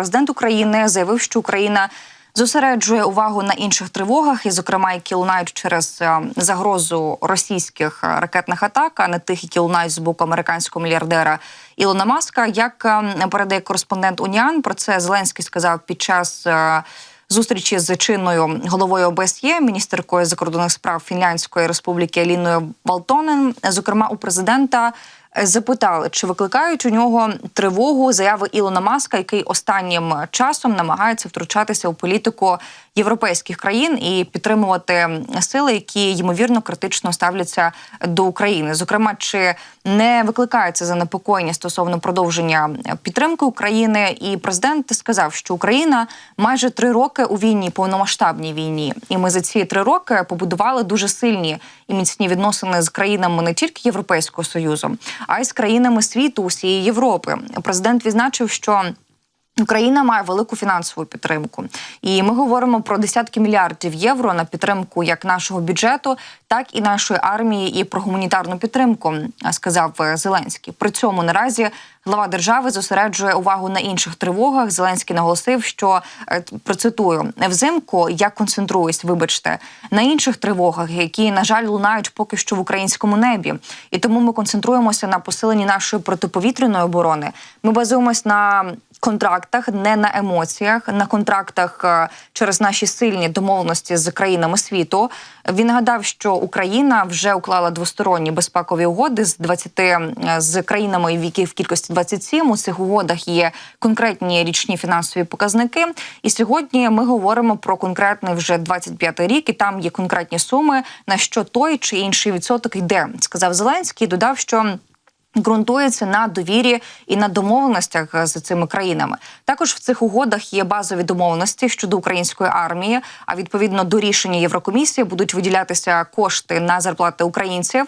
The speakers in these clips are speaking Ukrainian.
президент України заявив, що Україна зосереджує увагу на інших тривогах, і, зокрема, які лунають через е, загрозу російських е, ракетних атак, а не тих, які лунають з боку американського мільярдера Ілона Маска. Як е, передає кореспондент Уніан, про це Зеленський сказав під час. Зустрічі з чинною головою ОБСЄ, міністеркою закордонних справ Фінляндської республіки Аліною Валтонен. Зокрема, у президента запитали, чи викликають у нього тривогу заяви Ілона Маска, який останнім часом намагається втручатися у політику європейських країн і підтримувати сили, які ймовірно критично ставляться до України. Зокрема, чи не викликається занепокоєння стосовно продовження підтримки України, і президент сказав, що Україна майже три роки у війні, повномасштабній війні, і ми за ці три роки побудували дуже сильні і міцні відносини з країнами не тільки Європейського союзу, а й з країнами світу, усієї Європи. Президент відзначив, що Україна має велику фінансову підтримку, і ми говоримо про десятки мільярдів євро на підтримку як нашого бюджету, так і нашої армії, і про гуманітарну підтримку, сказав Зеленський. При цьому наразі глава держави зосереджує увагу на інших тривогах. Зеленський наголосив, що е, процитую взимку. Я концентруюсь, вибачте, на інших тривогах, які на жаль лунають поки що в українському небі, і тому ми концентруємося на посиленні нашої протиповітряної оборони. Ми базуємось на контрактах, не на емоціях, на контрактах е, через наші сильні домовленості з країнами світу. Він нагадав, що Україна вже уклала двосторонні безпекові угоди з 20 е, з країнами, в яких в кількості 27. У цих угодах є конкретні річні фінансові показники. І сьогодні ми говоримо про конкретний вже 25-й рік, і там є конкретні суми на що той чи інший відсоток йде, сказав Зеленський. Додав, що. Ґрунтується на довірі і на домовленостях з цими країнами. Також в цих угодах є базові домовленості щодо української армії. А відповідно до рішення Єврокомісії будуть виділятися кошти на зарплати українців.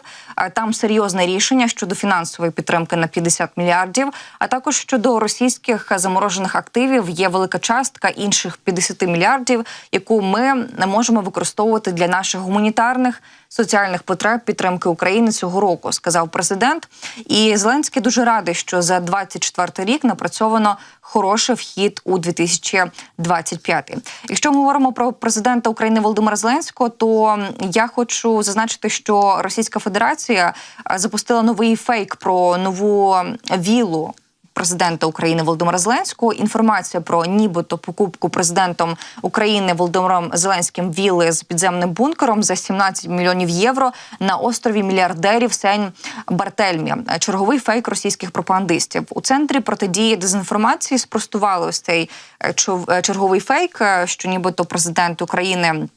Там серйозне рішення щодо фінансової підтримки на 50 мільярдів. А також щодо російських заморожених активів є велика частка інших 50 мільярдів, яку ми не можемо використовувати для наших гуманітарних соціальних потреб підтримки України цього року, сказав президент. І Зеленський дуже радий, що за 24 рік напрацьовано хороший вхід у 2025. Якщо ми говоримо про президента України Володимира Зеленського, то я хочу зазначити, що Російська Федерація е, запустила новий фейк про нову вілу президента України Володимира Зеленського. Інформація про нібито покупку президентом України Володимиром Зеленським віли з підземним бункером за 17 мільйонів євро на острові мільярдерів Сень Бартельмі. Черговий фейк російських пропагандистів у центрі протидії дезінформації спростували ось цей е, е, черговий фейк, е, що нібито президент України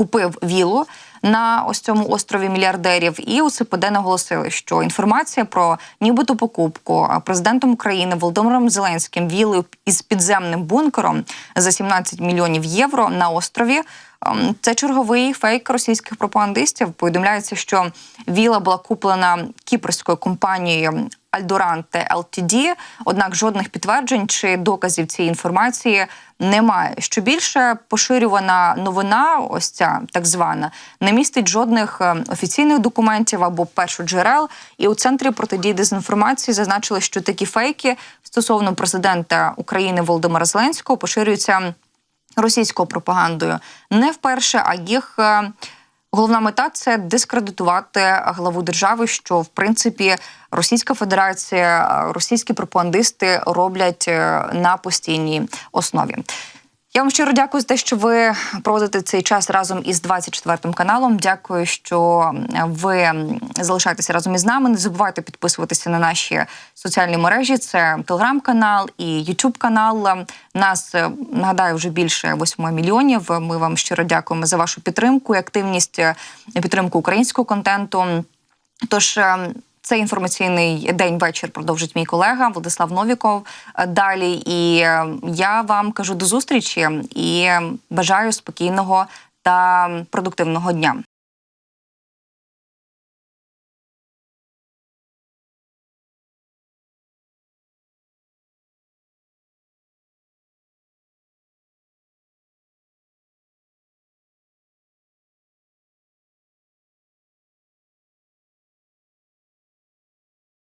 купив вілу на ось цьому острові мільярдерів, і у СПД наголосили, що інформація про нібито покупку президентом України Володимиром Зеленським віли із підземним бункером за 17 мільйонів євро на острові. Ем, Це черговий фейк російських пропагандистів. Повідомляється, що віла була куплена кіпрською компанією Альдоранте LTD, однак жодних підтверджень чи доказів цієї інформації немає. Що більше поширювана новина, ось ця так звана, не містить жодних е, офіційних документів або першоджерел. І у центрі протидії дезінформації зазначили, що такі фейки стосовно президента України Володимира Зеленського поширюються російською пропагандою не вперше, а їх. е, Головна мета це дискредитувати главу держави, що в принципі Російська Федерація, е, російські пропагандисти роблять е, на постійній основі. Я вам щиро дякую за те, що ви проводите цей час разом із 24 каналом. Дякую, що ви залишаєтеся разом із нами. Не забувайте підписуватися на наші соціальні мережі. Це телеграм-канал і Ютуб канал. Нас е, нагадаю вже більше 8 мільйонів. Ми вам щиро дякуємо за вашу підтримку і активність е, підтримку українського контенту. Тож. Е, цей інформаційний день вечір продовжить мій колега Владислав Новіков. Е, Далі і е, я вам кажу до зустрічі і бажаю спокійного та продуктивного дня.